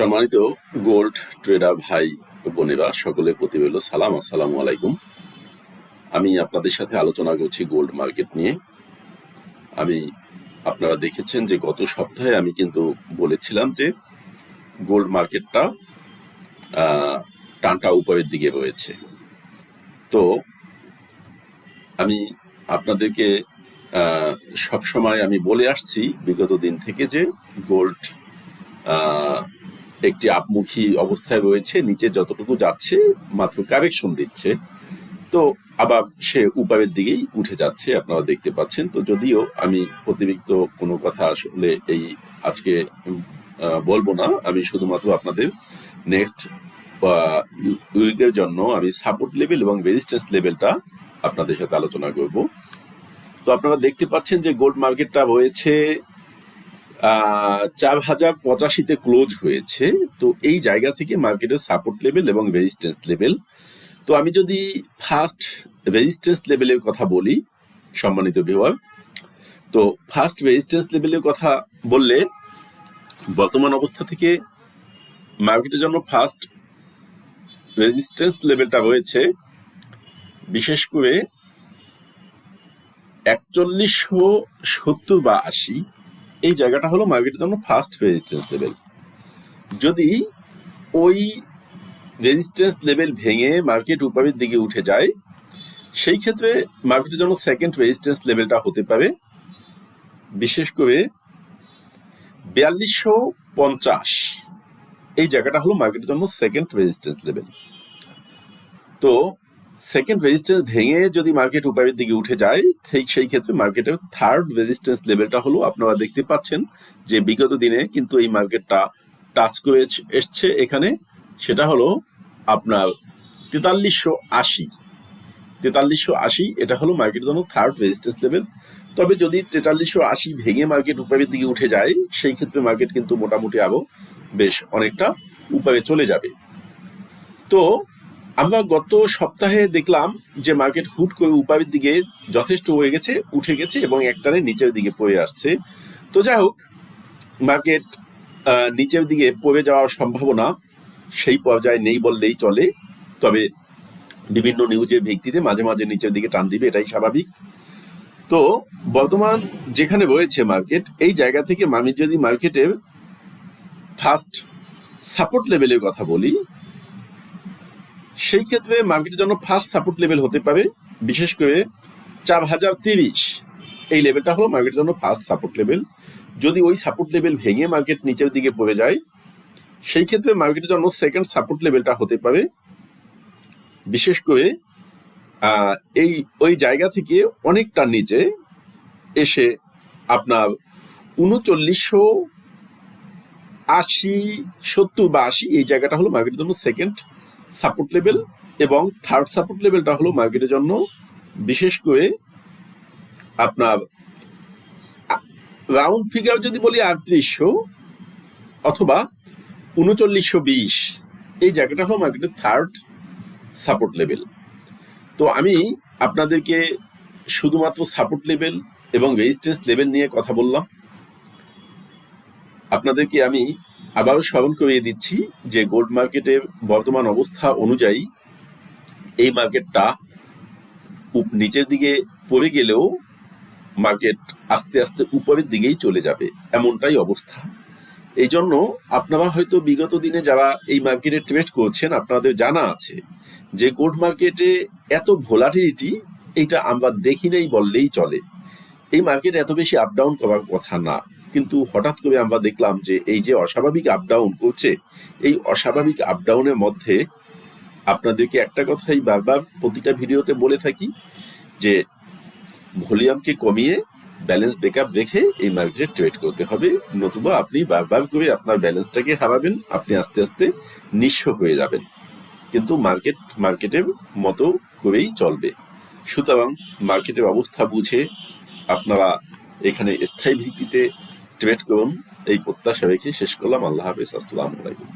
সম্মানিত gold tedder ভাই বোনেরা, সকলের প্রতি সালাম। আসসালামু আলাইকুম। আমি আপনাদের সাথে আলোচনা করছি গোল্ড মার্কেট নিয়ে। আমি, আপনারা দেখেছেন যে গত সপ্তাহে আমি কিন্তু বলেছিলাম যে গোল্ড মার্কেটটা টানটা উপরের দিকে রয়েছে। তো, আমি আপনাদেরকে সবসময় আমি বলে আসছি, বিগত দিন থেকে যে গোল্ড একটি আপমুখী অবস্থায় রয়েছে, নিচে যতটুকু যাচ্ছে মাত্র কারেকশন দিচ্ছে। তো আবার সে উপরের দিকেই উঠে যাচ্ছে, আপনারা দেখতে পাচ্ছেন। তো যদিও আমি অতিরিক্ত কোনো কথা আসলে এই আজকে বলব না। আমি শুধুমাত্র আপনাদের নেক্সট উইকের জন্য আমি সাপোর্ট লেভেল এবং রেজিস্ট্যান্স লেভেলটা আপনাদের সাথে আলোচনা করব। তো আপনারা দেখতে পাচ্ছেন যে গোল্ড মার্কেটটা রয়েছে চার হাজার পঁচাশিতে ক্লোজ হয়েছে। তো এই জায়গা থেকে মার্কেটের সাপোর্ট লেভেল এবং রেজিস্ট্যান্স লেভেল তো আমি যদি ফার্স্ট রেজিস্ট্যান্স লেভেলের কথা বলি, সম্মানিত ভিওয়ার তো ফার্স্ট রেজিস্ট্যান্স লেভেলের কথা বললে, বর্তমান অবস্থা থেকে মার্কেটের জন্য ফার্স্ট রেজিস্ট্যান্স লেভেলটা রয়েছে, বিশেষ করে একচল্লিশশো সত্তর বা আশি। এই জায়গাটা হলো মার্কেটের জন্য ফার্স্ট রেজিস্ট্যান্স লেভেল যদি ওই রেজিস্ট্যান্স লেভেল ভেঙে মার্কেট উপরের দিকে উঠে যায়, সেই ক্ষেত্রে মার্কেটের জন্য সেকেন্ড রেজিস্ট্যান্স লেভেলটা হতে পারে। বিশেষ করে বিয়াল্লিশশো পঞ্চাশ, এই জায়গাটা হলো মার্কেটের জন্য সেকেন্ড রেজিস্ট্যান্স লেভেল তো সেকেন্ড রেজিস্ট্যান্স ভেঙে যদি মার্কেট উপরের দিকে উঠে যায়, ঠিক সেই ক্ষেত্রে মার্কেটের থার্ড রেজিস্ট্যান্স লেভেলটা হলো আপনারা দেখতে পাচ্ছেন যে বিগত দিনে কিন্তু এই মার্কেটটা টাচ করে এস- এসছে। এখানে সেটা হলো আপনার তেতাল্লিশশো আশি। তেতাল্লিশশো আশি, এটা হলো মার্কেটের জন্য থার্ড রেজিস্ট্যান্স লেভেল তবে যদি তেতাল্লিশশো আশি ভেঙে মার্কেট উপরের দিকে উঠে যায়, সেই ক্ষেত্রে মার্কেট কিন্তু মোটামুটি আরও বেশ অনেকটা উপরে চলে যাবে। তো আমরা গত সপ্তাহে দেখলাম যে মার্কেট হুট করে উপরের দিকে যথেষ্ট হয়ে গেছে, উঠে গেছে এবং একটানে নিচের দিকে পড়ে আসছে। তো যাই হোক, মার্কেট নিচের দিকে পড়ে যাওয়ার সম্ভাবনা সেই পর্যায়ে নেই বললেই চলে। তবে বিভিন্ন নিউজের ভিত্তিতে মাঝে মাঝে নিচের দিকে টান দিবে, এটাই স্বাভাবিক। তো বর্তমান যেখানে রয়েছে মার্কেট, এই জায়গা থেকে আমি যদি মার্কেটের ফার্স্ট সাপোর্ট লেভেলের কথা বলি সেই ক্ষেত্রে মার্কেটের জন্য ফার্স্ট সাপোর্ট লেভেল হতে পারে, বিশেষ করে চার হাজার তিরিশ। এই লেভেলটা হলো মার্কেটের জন্য ফার্স্ট সাপোর্ট লেভেল যদি ওই সাপোর্ট লেভেল ভেঙে মার্কেট নিচের দিকে পড়ে যায়, সেই ক্ষেত্রে মার্কেটের জন্য সেকেন্ড সাপোর্ট লেভেলটা হতে পারে। বিশেষ করে এই, ওই জায়গা থেকে অনেকটা নিচে এসে আপনার উনচল্লিশশো আশি, সত্তর বা আশি, এই জায়গাটা হলো মার্কেটের জন্য সেকেন্ড সাপোর্ট লেভেল এবং থার্ড সাপোর্ট লেভেলটা হলো মার্কেটের জন্য। বিশেষ করে আপনার রাউন্ড ফিগার যদি বলি আটত্রিশশো অথবা উনচল্লিশশো বিশ, এই জায়গাটা হলো মার্কেটের থার্ড সাপোর্ট লেভেল তো আমি আপনাদেরকে শুধুমাত্র সাপোর্ট লেভেল এবং রেজিস্ট্যান্স লেভেল নিয়ে কথা বললাম। আপনাদেরকে আমি আবারও স্মরণ করিয়ে দিচ্ছি যে গোল্ড মার্কেটের বর্তমান অবস্থা অনুযায়ী এই মার্কেটটা নিচের দিকে পড়ে গেলেও মার্কেট আস্তে আস্তে উপরের দিকেই চলে যাবে, এমনটাই অবস্থা। এই জন্য আপনারা হয়তো বিগত দিনে যারা এই মার্কেটে ট্রেড করছেন, আপনাদের জানা আছে যে গোল্ড মার্কেটে এত ভোলাটিলিটি এটা আমরা দেখি নাই বললেই চলে। এই মার্কেট এত বেশি আপ ডাউন করার কথা না। কিন্তু হঠাৎ করে আমরা দেখলাম যে এই যে অস্বাভাবিক আপ ডাউন করছে, এই অস্বাভাবিক আপ ডাউনের মধ্যে আপনাদেরকে একটা কথাই বারবার প্রতিটা ভিডিওতে বলে থাকি যে ভলিউমকে কমিয়ে ব্যালেন্স ব্রেকআপ রেখে এই মার্কেটে ট্রেড করতে হবে, নতুবা আপনি বারবার করে আপনার ব্যালেন্সটাকে হারাবেন, আপনি আস্তে আস্তে নিঃস্ব হয়ে যাবেন। কিন্তু মার্কেট মার্কেটের মতো করেই চলবে। সুতরাং মার্কেটের অবস্থা বুঝে আপনারা এখানে স্থায়ী ভিত্তিতে ট্রেড করুন এই প্রত্যাশা রেখে শেষ করলাম। আল্লাহ হাফিজ আসসালামু আলাইকুম।